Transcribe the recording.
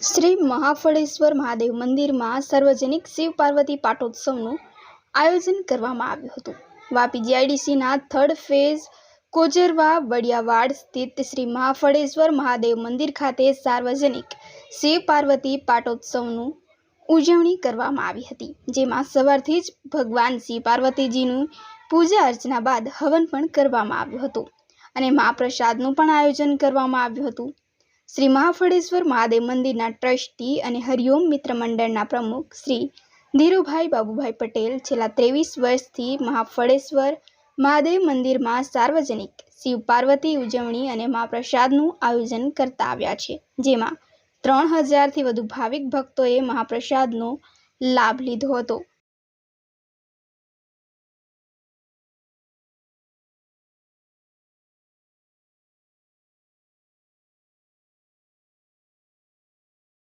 શ્રી મહાફળેશ્વર મહાદેવ મંદિરમાં સાર્વજનિક શિવ પાર્વતી પાટોત્સવનું આયોજન કરવામાં આવ્યું હતું. વાપી જીઆઈડીસીના થર્ડ ફેઝ કોજરવા વડિયાવાડ સ્થિત શ્રી મહાફળેશ્વર મહાદેવ મંદિર ખાતે સાર્વજનિક શિવ પાર્વતી પાટોત્સવનું ઉજવણી કરવામાં આવી હતી, જેમાં સવારથી જ ભગવાન શિવ પાર્વતીજીનું પૂજા અર્ચના બાદ હવન પણ કરવામાં આવ્યું હતું અને મહાપ્રસાદનું પણ આયોજન કરવામાં આવ્યું હતું. શ્રી મહાફળેશ્વર મહાદેવ મંદિરના ટ્રસ્ટી અને હરિઓમ મિત્ર મંડળના પ્રમુખ શ્રી ધીરુભાઈ બાબુભાઈ પટેલ છેલ્લા ત્રેવીસ વર્ષથી મહાફળેશ્વર મહાદેવ મંદિરમાં સાર્વજનિક શિવ પાર્વતી ઉજવણી અને મહાપ્રસાદનું આયોજન કરતા આવ્યા છે, જેમાં ત્રણ હજારથી વધુ ભાવિક ભક્તોએ મહાપ્રસાદનો લાભ લીધો હતો.